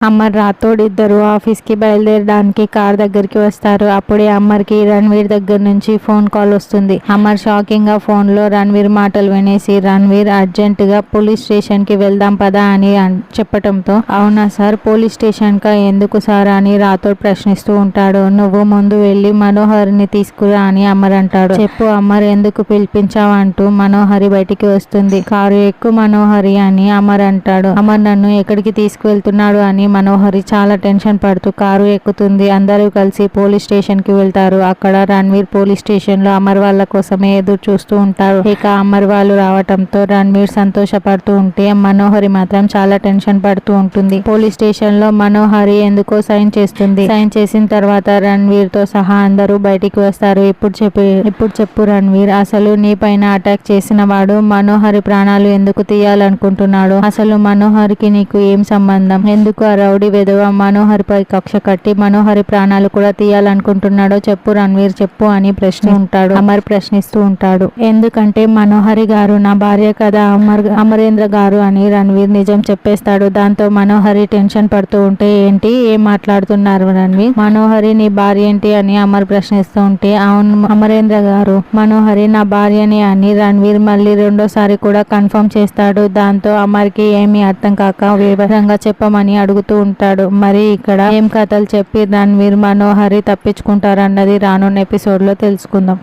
అమర్ రాథోడ్ ఇద్దరు ఆఫీస్కి బయలుదేరడానికి కార్ దగ్గరికి వస్తారు. అప్పుడే అమర్కి రణ్వీర్ దగ్గర నుంచి ఫోన్ కాల్ వస్తుంది. అమర్ షాకింగ్గా ఫోన్లో రణ్వీర్ మాటలు వినేసి రణ్వీర్ అర్జెంట్గా పోలీస్ స్టేషన్కి వెళ్దాం పదా అని చెప్పటంతో అవునా సార్ పోలీస్ స్టేషన్ కా ఎందుకు సార్? అని రాథోడ్ ప్రశ్నిస్తూ ఉంటాడు. నువ్వు ముందు వెళ్ళి మనోహర్ని తీసుకురా అని అమర్ అంటాడు. చెప్పు అమర్ ఎందుకు పిలిపించావు? అంటూ మనోహరి బయటికి వస్తుంది. కారు ఎక్కువ మనోహరి అని అమర్ అంటాడు. అమర్ నన్ను ఎక్కడికి తీసుకువెళ్తున్నాడు? అని మనోహరి చాలా టెన్షన్ పడుతూ కారు ఎక్కుతుంది. అందరూ కలిసి పోలీస్ స్టేషన్కి వెళ్తారు. అక్కడ రణ్వీర్ పోలీస్ స్టేషన్లో అమర్ వాళ్ళ కోసమే ఎదురు చూస్తూ ఉంటారు. ఇక అమర్ వాళ్ళు రావటంతో రణ్వీర్ సంతోషపడుతూ ఉంటే మనోహరి మాత్రం చాలా టెన్షన్ పడుతూ ఉంటుంది. పోలీస్ స్టేషన్లో మనోహరి ఎందుకో సైన్ చేస్తుంది. సైన్ చేసిన తర్వాత రణ్వీర్తో సహా అందరూ బయటికి వస్తారు. ఇప్పుడు చెప్పు ఇప్పుడు చెప్పు రణ్వీర్ అసలు నీ పైన అటాక్ చేసిన వాడు మనోహరి ప్రాణాలు ఎందుకు తీయాలనుకుంటున్నాడు? అసలు మనోహరికి నీకు ఏం సంబంధం? ఎందుకు రౌడీ విధవ మనోహర్పై కక్ష కట్టి మనోహరి ప్రాణాలు కూడా తీయాలనుకుంటున్నాడో చెప్పు రణ్వీర్ చెప్పు అని ప్రశ్న ఉంటాడు. అమర్ ప్రశ్నిస్తూ ఉంటాడు. ఎందుకంటే మనోహరి గారు నా భార్య కదా అమర్ అమరేంద్ర గారు అని రణ్వీర్ నిజం చెప్పేస్తాడు. దాంతో మనోహరి టెన్షన్ పడుతూ ఉంటే ఏంటి ఏం మాట్లాడుతున్నారు రణ్వీర్? మనోహరి నీ భార్య ఏంటి అని అమర్ ప్రశ్నిస్తూ ఉంటే అవును అమరేంద్ర గారు మనోహరి నా భార్యని అని రణ్వీర్ మళ్ళీ రెండోసారి కూడా కన్ఫర్మ్ చేస్తాడు. దాంతో అమర్కి ఏమీ అర్థం కాక వివరంగా చెప్పమని అడుగుతూ ఉంటాడు. మరి ఇక్కడ ఏం కథలు చెప్పి రణ్వీర్ మనోహరి తప్పించుకుంటారన్నది రానున్న ఎపిసోడ్లో తెలుసుకుందాం.